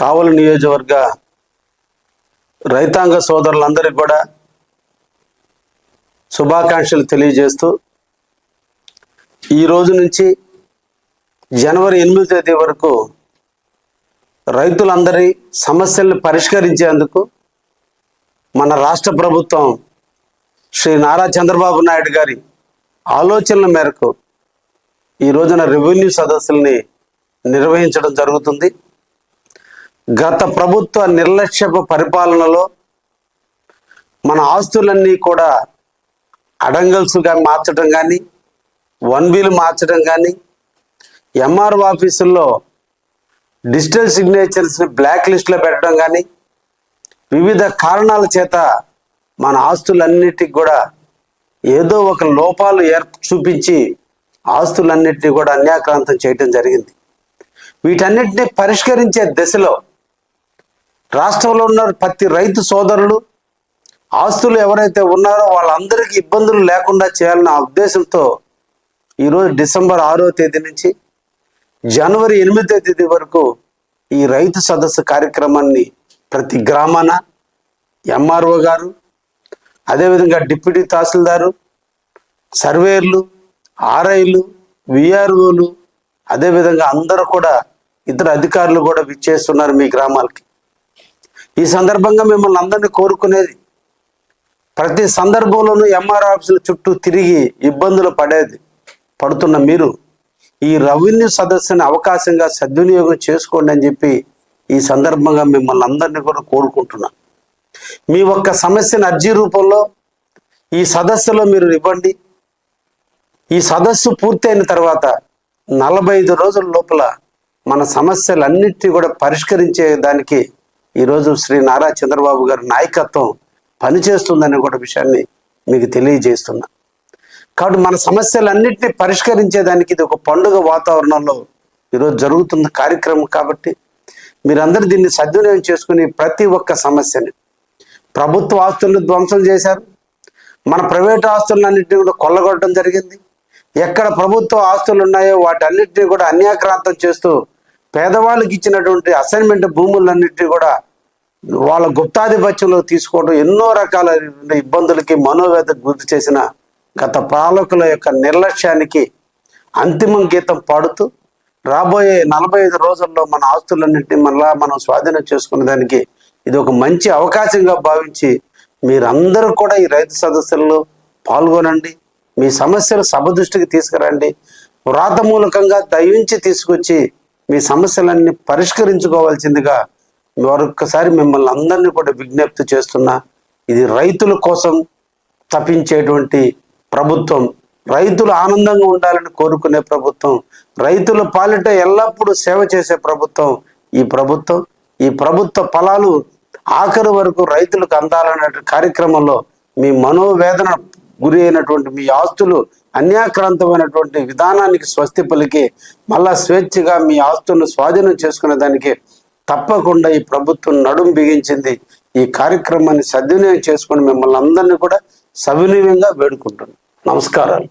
కావలి నియోజకవర్గ రైతాంగ సోదరులందరికీ కూడా శుభాకాంక్షలు తెలియజేస్తూ ఈ రోజు నుంచి జనవరి ఎనిమిది తేదీ వరకు రైతులందరి సమస్యల్ని పరిష్కరించేందుకు మన రాష్ట్ర ప్రభుత్వం శ్రీ నారా చంద్రబాబు నాయుడు గారి ఆలోచనల మేరకు ఈ రోజున రెవెన్యూ సదస్సుల్ని నిర్వహించడం జరుగుతుంది. గత ప్రభుత్వ నిర్లక్ష్యపు పరిపాలనలో మన ఆస్తులన్నీ కూడా అడంగల్స్గా మార్చడం కానీ వన్ వీలు మార్చడం కానీ ఎంఆర్ఓ ఆఫీసుల్లో డిజిటల్ సిగ్నేచర్స్ని బ్లాక్ లిస్ట్లో పెట్టడం కానీ వివిధ కారణాల చేత మన ఆస్తులన్నిటికి కూడా ఏదో ఒక లోపాలు ఏర్ చూపించి ఆస్తులన్నిటినీ కూడా అన్యాక్రాంతం చేయటం జరిగింది. వీటన్నిటిని పరిష్కరించే దశలో రాష్ట్రంలో ఉన్న ప్రతి రైతు సోదరులు ఆస్తులు ఎవరైతే ఉన్నారో వాళ్ళందరికీ ఇబ్బందులు లేకుండా చేయాలన్న ఉద్దేశంతో ఈరోజు డిసెంబర్ ఆరో తేదీ నుంచి జనవరి ఎనిమిదో తేదీ వరకు ఈ రైతు సదస్సు కార్యక్రమాన్ని ప్రతి గ్రామాన ఎంఆర్ఓ గారు అదేవిధంగా డిప్యూటీ తహసీల్దారు సర్వేర్లు ఆర్ఐలు విఆర్ఓలు అదేవిధంగా అందరూ కూడా ఇతర అధికారులు కూడా విచ్చేస్తున్నారు మీ గ్రామాలకి. ఈ సందర్భంగా మిమ్మల్ని అందరినీ కోరుకునేది ప్రతి సందర్భంలోనూ ఎంఆర్ ఆఫీసుల చుట్టూ తిరిగి ఇబ్బందులు పడేది పడుతున్న మీరు ఈ రెవెన్యూ సదస్సుని అవకాశంగా సద్వినియోగం చేసుకోండి అని చెప్పి ఈ సందర్భంగా మిమ్మల్ని అందరినీ కూడా కోరుకుంటున్నాను మీ ఒక్క సమస్యను అర్జీ రూపంలో ఈ సదస్సులో మీరు ఇవ్వండి. ఈ సదస్సు పూర్తయిన తర్వాత నలభై ఐదు రోజుల లోపల మన సమస్యలన్నిటినీ కూడా పరిష్కరించే దానికి ఈరోజు శ్రీ నారా చంద్రబాబు గారి నాయకత్వం పనిచేస్తుందనే కూడా విషయాన్ని మీకు తెలియజేస్తున్నా. కాబట్టి మన సమస్యలన్నింటినీ పరిష్కరించేదానికి ఇది ఒక పండుగ వాతావరణంలో ఈరోజు జరుగుతున్న కార్యక్రమం కాబట్టి మీరందరూ దీన్ని సద్వినియోగం చేసుకుని ప్రతి ఒక్క సమస్యని ప్రభుత్వ ఆస్తులను ధ్వంసం చేశారు. మన ప్రైవేట్ ఆస్తులన్నింటినీ కూడా కొల్లగొట్టడం జరిగింది. ఎక్కడ ప్రభుత్వ ఆస్తులు ఉన్నాయో వాటన్నిటిని కూడా అన్యాక్రాంతం చేస్తూ పేదవాళ్ళకి ఇచ్చినటువంటి అసైన్మెంట్ భూములన్నింటినీ కూడా వాళ్ళ గుప్తాధిపత్యంలో తీసుకోవడం ఎన్నో రకాల ఇబ్బందులకి మనోవేదకు గుర్తు చేసిన గత పాలకుల యొక్క నిర్లక్ష్యానికి అంతిమం గీతం పాడుతూ రాబోయే నలభై ఐదు రోజుల్లో మన ఆస్తులన్నింటినీ మళ్ళా మనం స్వాధీనం చేసుకునే దానికి ఇది ఒక మంచి అవకాశంగా భావించి మీరందరూ కూడా ఈ రైతు సదస్సుల్లో పాల్గొనండి. మీ సమస్యలు సభ దృష్టికి తీసుకురండి. వ్రాత మూలకంగా దయించి తీసుకొచ్చి మీ సమస్యలన్నీ పరిష్కరించుకోవాల్సిందిగా మరొక్కసారి మిమ్మల్ని అందరినీ కూడా విజ్ఞప్తి చేస్తున్నా ఇది రైతుల కోసం తప్పించేటువంటి ప్రభుత్వం రైతులు ఆనందంగా ఉండాలని కోరుకునే ప్రభుత్వం రైతుల పాలిట ఎల్లప్పుడూ సేవ చేసే ప్రభుత్వం ఈ ప్రభుత్వం. ఈ ప్రభుత్వ ఫలాలు ఆఖరి వరకు రైతులకు అందాలనే కార్యక్రమంలో మీ మనోవేదన గురి అయినటువంటి మీ ఆస్తులు అన్యాక్రాంతమైనటువంటి విధానానికి స్వస్తి పలికి మళ్ళా స్వేచ్ఛగా మీ ఆస్తులను స్వాధీనం చేసుకునే దానికి తప్పకుండా ఈ ప్రభుత్వం నడుం బిగించింది. ఈ కార్యక్రమాన్ని సద్వినియోగం చేసుకుని మిమ్మల్ని అందరినీ కూడా సవినీయంగా వేడుకుంటున్నాను. నమస్కారాలు.